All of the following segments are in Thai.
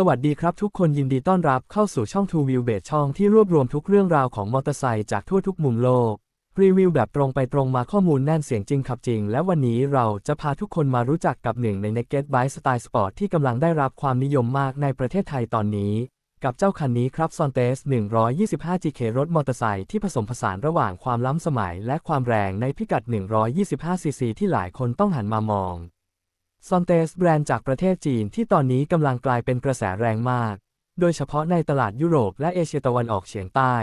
สวัสดีครับทุกคนยินดีต้อนรับเข้าสู่ช่อง Two View b a s ช่องที่รวบรวมทุกเรื่องราวของมอเตอร์ไซค์จากทั่วทุกมุมโลก รีวิวแบบตรงไปตรงมาข้อมูลแน่นเสียงจริงขับจริง และวันนี้เราจะพาทุกคนมารู้จักกับหนึ่งใน Naked Bike Style Sport ที่กำลังได้รับความนิยมมากในประเทศไทยตอนนี้ กับเจ้าคันนี้ครับ Sontes 125 GK รถมอเตอร์ไซค์ที่ผสมผสานระหว่างความล้ำสมัย และความแรงในพิกัด 125 cc ที่หลายคนต้องหันมามอง ซอนเตสแบรนด์จากประเทศจีนที่ตอนนี้กำลังกลายเป็นกระแสแรงมาก โดยเฉพาะในตลาดยุโรปและเอเชียตะวันออกเฉียงใต้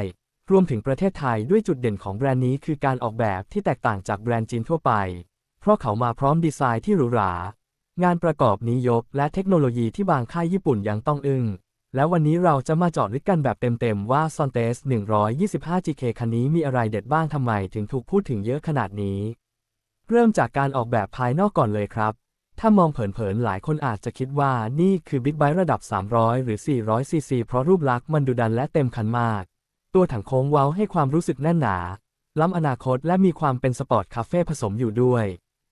รวมถึงประเทศไทยด้วยจุดเด่นของแบรนด์นี้คือการออกแบบที่แตกต่างจากแบรนด์จีนทั่วไป เพราะเขามาพร้อมดีไซน์ที่หรูหรางานประกอบนี้ยกและเทคโนโลยีที่บางค่ายญี่ปุ่นยังต้องอึ้ง แล้ววันนี้เราจะมาเจาะลึกกันแบบเต็มๆ ว่า s o n t e s 125 GK คันนี้มีอะไรเด็ดบ้างทำไมถึงถูกพูดถึงเยอะขนาดนี้ เริ่มจากการออกแบบภายนอกก่อนเลยครับ ถ้ามองเผินๆ หลายคนอาจจะคิดว่านี่คือบิ๊กไบค์ระดับ 300 หรือ 400 ซีซี เพราะรูปลักษณ์มันดุดันและเต็มคันมาก ตัวถังโค้งเว้าให้ความรู้สึกแน่นหนา ล้ำอนาคตและมีความเป็นสปอร์ตคาเฟ่ผสมอยู่ด้วย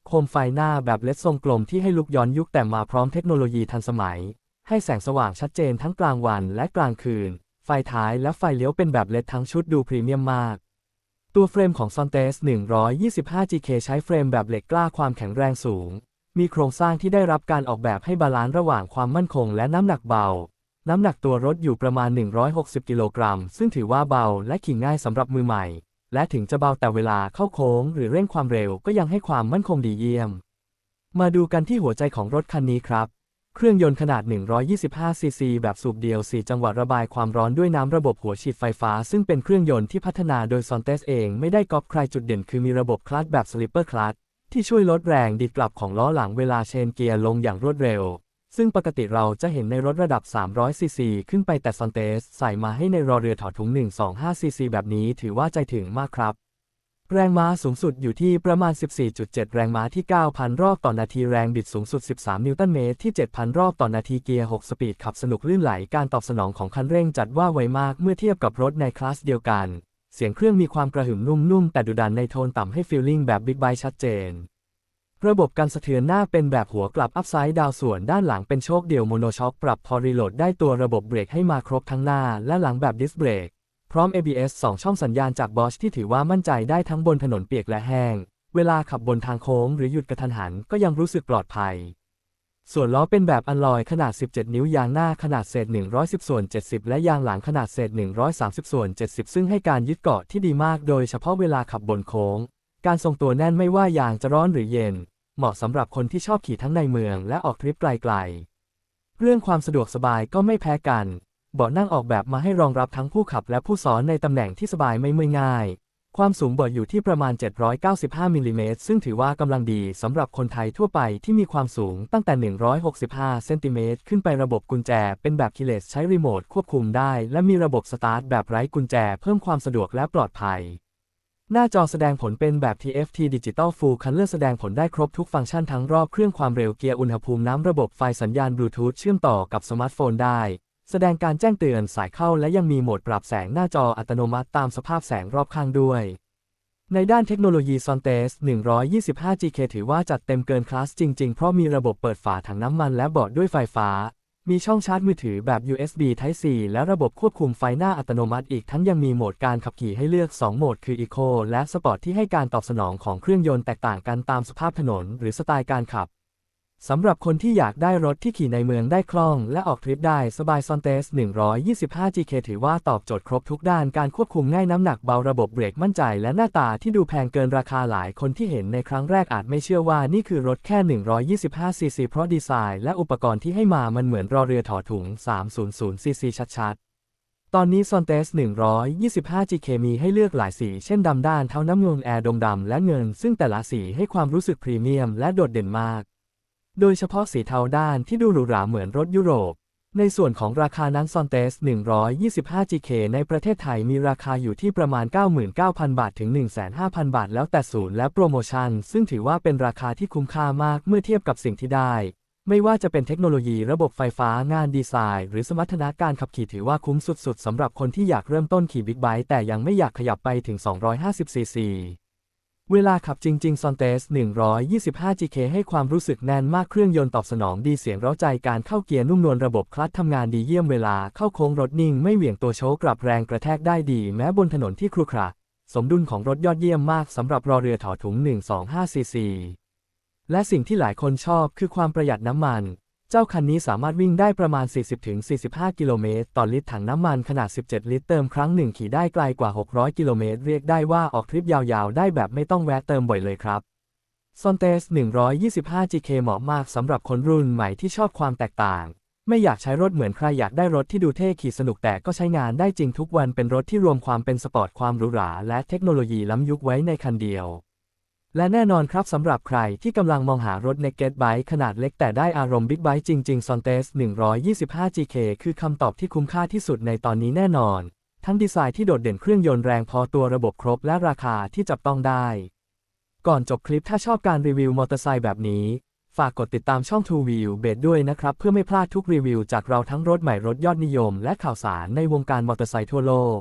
โคมไฟหน้าแบบเล็ดทรงกลมที่ให้ลุกย้อนยุคแต่มาพร้อมเทคโนโลยีทันสมัย ให้แสงสว่างชัดเจนทั้งกลางวันและกลางคืน ไฟท้ายและไฟเลี้ยวเป็นแบบเล็ดทั้งชุดดูพรีเมียมมากตัวเฟรมของ s o n t e s 125 GK ใช้เฟรมแบบเหล็กกล้าความแข็งแรงสูง มีโครงสร้างที่ได้รับการออกแบบให้บาลานซ์ระหว่างความมั่นคงและน้ำหนักเบา น้ำหนักตัวรถอยู่ประมาณ 160 กิโลกรัม ซึ่งถือว่าเบาและขี่ง่ายสำหรับมือใหม่ และถึงจะเบาแต่เวลาเข้าโค้งหรือเร่งความเร็วก็ยังให้ความมั่นคงดีเยี่ยม มาดูกันที่หัวใจของรถคันนี้ครับ เครื่องยนต์ขนาด 125 ซีซี แบบสูบเดียว 4 จังหวะระบายความร้อนด้วยน้ำระบบหัวฉีดไฟฟ้า ซึ่งเป็นเครื่องยนต์ที่พัฒนาโดย s o n t e s เองไม่ได้ก๊อปใครจุดเด่นคือมีระบบคลัตช์แบบ Slipper Clutch ที่ช่วยลดแรงดีดกลับของล้อหลังเวลาเชนเกียร์ลงอย่างรวดเร็ว ซึ่งปกติเราจะเห็นในรถระดับ 300 ซีซีขึ้นไปแต่ s o n t e s ใส่มาให้ในรอเรือถอดถุง 125 ซีซีแบบนี้ถือว่าใจถึงมากครับ แรงม้าสูงสุดอยู่ที่ประมาณ 14.7 แรงม้าที่ 9,000 รอบต่อนาทีแรงบิดสูงสุด 13 นิวตันเมตรที่ 7,000 รอบต่อนาทีเกียร์ 6 สปีดขับสนุกลื่นไหลการตอบสนองของคันเร่งจัดว่าไวมากเมื่อเทียบกับรถในคลาสเดียวกัน เสียงเครื่องมีความกระหึ่มนุ่มๆ แต่ดุดันในโทนต่ำให้ฟีลลิ่งแบบบิ๊กไบชัดเจน ระบบการสะเทือนหน้าเป็นแบบหัวกลับอัพไซด์ดาวส่วนด้านหลังเป็นโชคเดี่ยวโมโนช็อคปรับพอรีโหลดได้ตัวระบบเบรกให้มาครบทั้งหน้าและหลังแบบดิสเบรกพร้อม ABS 2 ช่องสัญญาณจาก Bosch ที่ถือว่ามั่นใจได้ทั้งบนถนนเปียกและแห้ง เวลาขับบนทางโค้งหรือหยุดกระทันหันก็ยังรู้สึกปลอดภัย ส่วนล้อเป็นแบบอัลลอยขนาด 17 นิ้วยางหน้าขนาดเศษ 110 ส่วน 70 และยางหลังขนาดเศษ 130 ส่วน 70 ซึ่งให้การยึดเกาะที่ดีมากโดยเฉพาะเวลาขับบนโค้ง การทรงตัวแน่นไม่ว่ายางจะร้อนหรือเย็น เหมาะสำหรับคนที่ชอบขี่ทั้งในเมืองและออกทริปไกลๆ เรื่องความสะดวกสบายก็ไม่แพ้กัน เบาะนั่งออกแบบมาให้รองรับทั้งผู้ขับและผู้ซ้อนในตำแหน่งที่สบายไม่เมื่อยง่าย ความสูงบาะอยู่ที่ประมาณ 795มิลลิเมตรซึ่งถือว่ากำลังดีสำหรับคนไทยทั่วไปที่มีความสูงตั้งแต่ 165 เซนติเมตรขึ้นไประบบกุญแจ เป็นแบบคีเลสใช้รีโมทควบคุมได้ และมีระบบสตาร์ทแบบไร้กุญแจเพิ่มความสะดวกและปลอดภัย หน้าจอแสดงผลเป็นแบบ TFT Digital Full Color แสดงผลได้ครบทุกฟังก์ชันทั้งรอบเครื่องความเร็วเกียร์อุณหภูมิน้ำระบบไฟสัญญาณบลูทูธเชื่อมต่อกับสมาร์ทโฟนได้ แสดงการแจ้งเตือนสายเข้าและยังมีโหมดปรับแสงหน้าจออัตโนมัติตามสภาพแสงรอบข้างด้วย ในด้านเทคโนโลยี Sontes 125 GK ถือว่าจัดเต็มเกินคลาสจริง ๆ เพราะมีระบบเปิดฝาถังน้ำมันและเบาะด้วยไฟฟ้า มีช่องชาร์จมือถือแบบ USB Type C และระบบควบคุมไฟหน้าอัตโนมัติอีกทั้งยังมีโหมดการขับขี่ให้เลือก 2 โหมดคือ Eco และ Sport ที่ให้การตอบสนองของเครื่องยนต์แตกต่างกันตามสภาพถนน หรือสไตล์การขับ สำหรับคนที่อยากได้รถที่ขี่ในเมืองได้คล่อง และออกทริปได้สบาย Sontes 125 GK ถือว่าตอบโจทย์ครบทุกด้านการควบคุมง่ายน้ำหนักเบาระบบเบรกมั่นใจและหน้าตาที่ดูแพงเกินราคาหลายคนที่เห็นในครั้งแรกอาจไม่เชื่อว่านี่คือรถแค่ 125 cc เพราะดีไซน์และอุปกรณ์ที่ให้มามันเหมือนรอเรือถอถุง 300 cc ชัดๆตอนนี้ Sontes 125 GK มีให้เลือกหลายสี เช่นดำด้านเทาน้ำเงินแอร์ดงดำและเงิน ซึ่งแต่ละสีให้ความรู้สึกพรีเมียมและโดดเด่นมาก โดยเฉพาะสีเทาด้านที่ดูหรูหราเหมือนรถยุโรป ในส่วนของราคานั้น Sontes 125 GK ในประเทศไทยมีราคาอยู่ที่ประมาณ 99,000 บาทถึง15,000 บาท แล้วแต่ศูนย์และโปรโมชั่น ซึ่งถือว่าเป็นราคาที่คุ้มค่ามากเมื่อเทียบกับสิ่งที่ได้ ไม่ว่าจะเป็นเทคโนโลยีระบบไฟฟ้างานดีไซน์ หรือสมรรถนะการขับขี่ถือว่าคุ้มสุดๆสำหรับคนที่อยากเริ่มต้นขี่บิ๊กไบค์แต่ยังไม่อยากขยับไปถึง 250ซีซี เวลาขับจริงๆ Sontes 125 GK ให้ความรู้สึกแน่นมากเครื่องยนต์ตอบสนองดีเสียงเร้าใจการเข้าเกียร์นุ่มนวลระบบคลัตช์ทำงานดีเยี่ยมเวลาเข้าโค้งรถนิ่งไม่เหวี่ยงตัวโชคกลับแรงกระแทกได้ดี แม้บนถนนที่ครุขระสมดุลของรถยอดเยี่ยมมากสำหรับรอเรือถอถุง 125ซีซีและสิ่งที่หลายคนชอบคือความประหยัดน้ำมัน เจ้าคันนี้สามารถวิ่งได้ประมาณ 40-45 กิโลเมตรต่อลิตรถังน้ำมันขนาด 17 ลิตรเติมครั้งหนึ่งขี่ได้ไกลกว่า 600 กิโลเมตร เรียกได้ว่าออกทริปยาวๆ ได้แบบไม่ต้องแวะเติมบ่อยเลยครับ s o n t e s 125 GK เหมาะมากสำหรับคนรุ่นใหม่ที่ชอบความแตกต่าง ไม่อยากใช้รถเหมือนใครอยากได้รถที่ดูเท่ขี่สนุกแต่ก็ใช้งานได้จริงทุกวันเป็นรถที่รวมความเป็นสปอร์ตความหรูหราและเทคโนโลยีล้ำยุคไว้ในคันเดียว และแน่นอนครับสำหรับใครที่กำลังมองหารถ Naked Bike ขนาดเล็กแต่ได้อารมณ์บิ๊กไบค์จริง ๆ Sontes 125 GK คือคำตอบที่คุ้มค่าที่สุดในตอนนี้แน่นอน ทั้งดีไซน์ที่โดดเด่นเครื่องยนต์แรงพอตัวระบบครบและราคาที่จับต้องได้ ก่อนจบคลิปถ้าชอบการรีวิวมอเตอร์ไซค์แบบนี้ ฝากกดติดตามช่อง Two Wheel b e t ด้วยนะครับ เพื่อไม่พลาดทุกรีวิวจากเราทั้งรถใหม่รถยอดนิยม และข่าวสารในวงการมอเตอร์ไซค์ทั่วโลก